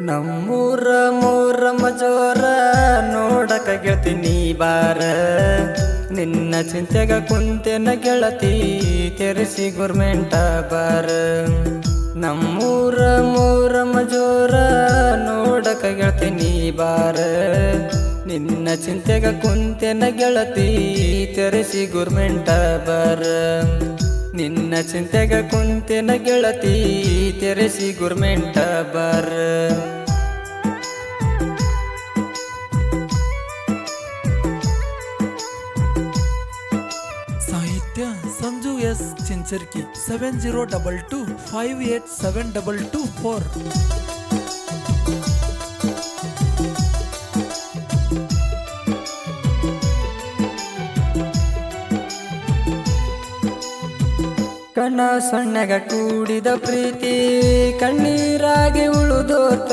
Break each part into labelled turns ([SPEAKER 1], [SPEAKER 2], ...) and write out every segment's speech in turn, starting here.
[SPEAKER 1] ನಮ್ಮೂರ ಮೂರ ಮಜೋರ ನೋಡಕ ಗೆಳ್ತೀನಿ ಬಾರ. ನಿನ್ನ ಚಿಂತೆಗ ಕುಂತೆನ ಗೆಳತಿ ತೆರೆಸಿ ಗೋರ್ಮೆಂಟ ಬಾರ. ನಮ್ಮೂರ ಮೂರ ಮಜೋರ ನೋಡಕ ಗೆಳ್ತೀನಿ ಬಾರ. ನಿನ್ನ ಚಿಂತೆಗ ಕುಂತೆನ ಗೆಳತಿ ತೆರೆಸಿ ಗೋರ್ಮೆಂಟ ಬಾರ. ನಿನ್ನ ಚಿಂತೆಗ ಕುಂತಿನ ಗೆಳತಿ, ತೆರೆಸಿ ಗುರ್ಮೆಂಟ ಬಾರ.
[SPEAKER 2] ಸಾಹಿತ್ಯ Sanju S Chincharki seven zero double two five eight seven double two four
[SPEAKER 1] ಕಣ್ಣ ಸಣ್ಣಗ ಕೂಡಿದ ಪ್ರೀತಿ. ಕಣ್ಣೀರಾಗಿ ಉಳುದೋತ.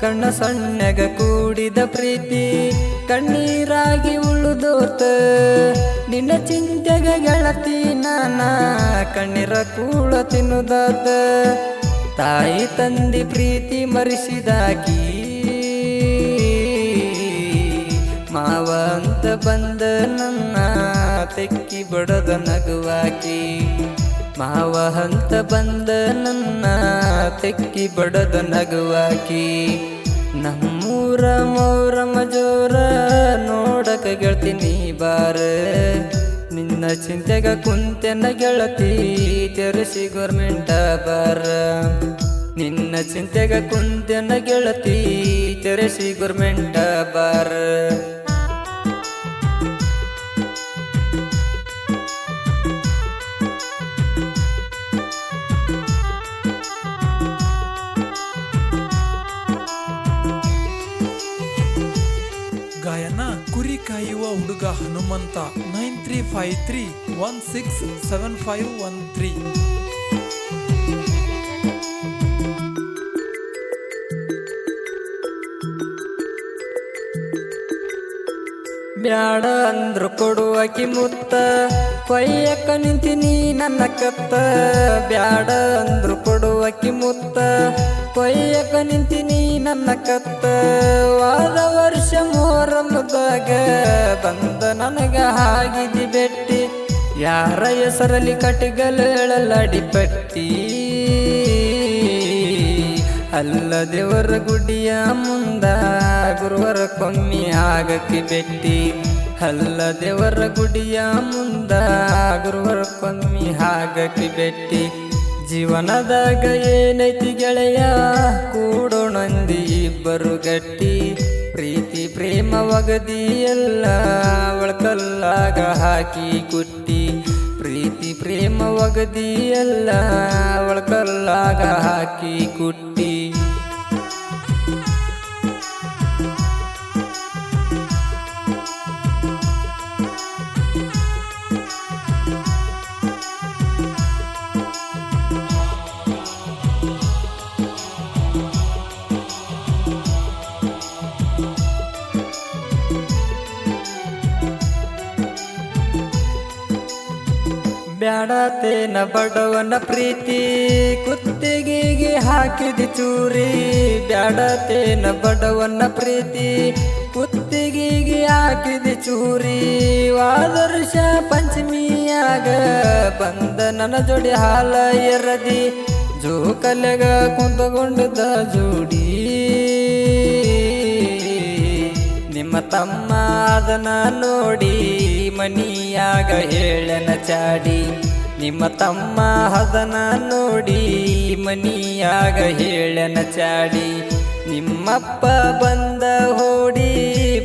[SPEAKER 1] ಕಣ್ಣ ಸಣ್ಣಗ ಕೂಡಿದ ಪ್ರೀತಿ. ಕಣ್ಣೀರಾಗಿ ಉಳುದೋತ. ನಿನ್ನ ಚಿಂತೆಗ ಗೆಳತಿ ನಾನ. ಕಣ್ಣೀರ ಕೂಳ ತಿನ್ನುದಾತ. ತಾಯಿ ತಂದಿ ಪ್ರೀತಿ ಮರಿಸಿದಾಕಿ. ಮಾವಂತ ಬಂದ ನನ್ನ ತೆಕ್ಕಿ ಬಡದ ನಗುವಾಕಿ. ಮಾವ ಹಂತ ಬಂದ ನನ್ನ ತೆಕ್ಕಿ ಬಡದ ನಗುವಾಕಿ, ನಮ್ಮೂರ ಮೌರ ಮಜೋರ ನೋಡಕ ಗೆಳ್ತೀನಿ ಬಾರ. ನಿನ್ನ ಚಿಂತೆಗ ಕುಂತೆನ ಗೆಳತಿ ತೆರೆಸಿ ಗೋರ್ಮೆಂಟ ಬಾರ. ನಿನ್ನ ಚಿಂತೆಗ ಕುಂತೆನ ಗೆಳತಿ ತೆರೆಸಿ ಗೋರ್ಮೆಂಟ ಬಾರ.
[SPEAKER 2] ಕಾಯುವ ಹುಡುಗ Hanumantha. Nine three five three one six seven five one three.
[SPEAKER 1] ಬ್ಯಾಡ ಅಂದ್ರು ಕೊಡುವಕಿ ಮುತ್ತ. ಕೊಯ್ಯಕ್ಕ ನಿಂತಿನಿ ನನ್ನ ಕತ್ತ. ಬ್ಯಾಡ ಅಂದ್ರು ಕಿಮುತ್ತ ಮುತ್ತ. ನಿಂತಿ ನೀ ನನ್ನ ಕತ್ತ. ವಾದ ವರ್ಷ ಮೋರಮ್ಮದಾಗ ಬಂದ ನನಗ ಹಾಗಿದಿ ಬೆಟ್ಟಿ. ಯಾರ ಹೆಸರಲ್ಲಿ ಪಟ್ಟಿ. ಅಲ್ಲ ದೇವರ ಗುಡಿಯ ಮುಂದ ಗುರುವರ ಕೊಮ್ಮಿ ಆಗಕ್ಕೆ ಬೆಟ್ಟಿ. ಅಲ್ಲ ದೇವರ ಗುಡಿಯ ಮುಂದ ಗುರುವರ ಕೊಮ್ಮಿ ಹಾಗಕ್ಕೆ ಬೆಟ್ಟಿ ಜೀವನದಾಗ ಏನೈತಿ ಗೆಳೆಯ? ಕೂಡೋಣಂದಿ ಇಬ್ಬರು ಗಟ್ಟಿ. ಪ್ರೀತಿ, ಪ್ರೇಮ, ಒಗದಿ ಎಲ್ಲ ಒಳಕಲ್ಲಾಗ ಹಾಕಿ ಕುಟ್ಟಿ. ಪ್ರೀತಿ, ಪ್ರೇಮ, ಒಗದಿ ಎಲ್ಲ ಒಳಕಲ್ಲಾಗ ಹಾಕಿ ಕುಟ್ಟಿ. ಬ್ಯಾಡತೇನ ಬಡವನ ಪ್ರೀತಿ. ಕುತ್ತಿಗೆಗೆ ಹಾಕಿದ ಚೂರಿ. ಬ್ಯಾಡತೇನ ಬಡವನ ಪ್ರೀತಿ. ಕುತ್ತಿಗೆಗೆ ಹಾಕಿದ ಚೂರಿ. ವಾದರ್ಶ ಪಂಚಮಿಯಾಗ ಬಂದ ನನ್ನ ಜೋಡಿ ಹಾಲ ಎರದಿ. ಜೋಕಲೆಗ ಕುಂತಗೊಂಡದ ಜೋಡಿ. ನಿಮ್ಮ ತಮ್ಮ ಅದನ್ನ ನೋಡಿ ಮನಿಯಾಗ ಹೇಳನ ಚಾಡಿ, ನಿಮ್ಮ ತಮ್ಮ ಹದನ ನೋಡಿ ಮನಿಯಾಗ ಹೇಳನ ಚಾಡಿ, ನಿಮ್ಮಪ್ಪ ಬಂದ ಹೋಡಿ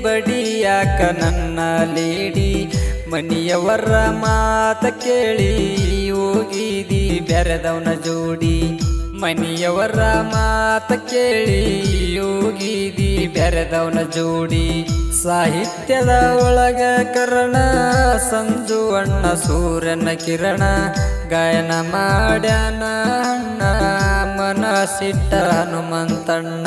[SPEAKER 1] ಬಡಿಯಾಕ ನನ್ನ ಲೇಡಿ, ಮನಿಯವರ ಮಾತ ಕೇಳಿ ಹೋಗಿದಿ ಬೆರೆದವನ ಜೋಡಿ. ಮನಿಯವರ ಮಾತ ಕೇಳಿ ಯೋಗಿದಿ ಬೆರೆದವನ ಜೋಡಿ ಸಾಹಿತ್ಯದ ಒಳಗ ಕರಣ, ಸಂಜು ಅಣ್ಣ, ಸೂರ್ಯನ ಕಿರಣ, ಗಾಯನ ಮಾಡ್ಯಾನ ಅಣ್ಣ, ಮನಸಿಟ್ಟ ಹನುಮಂತಣ್ಣ.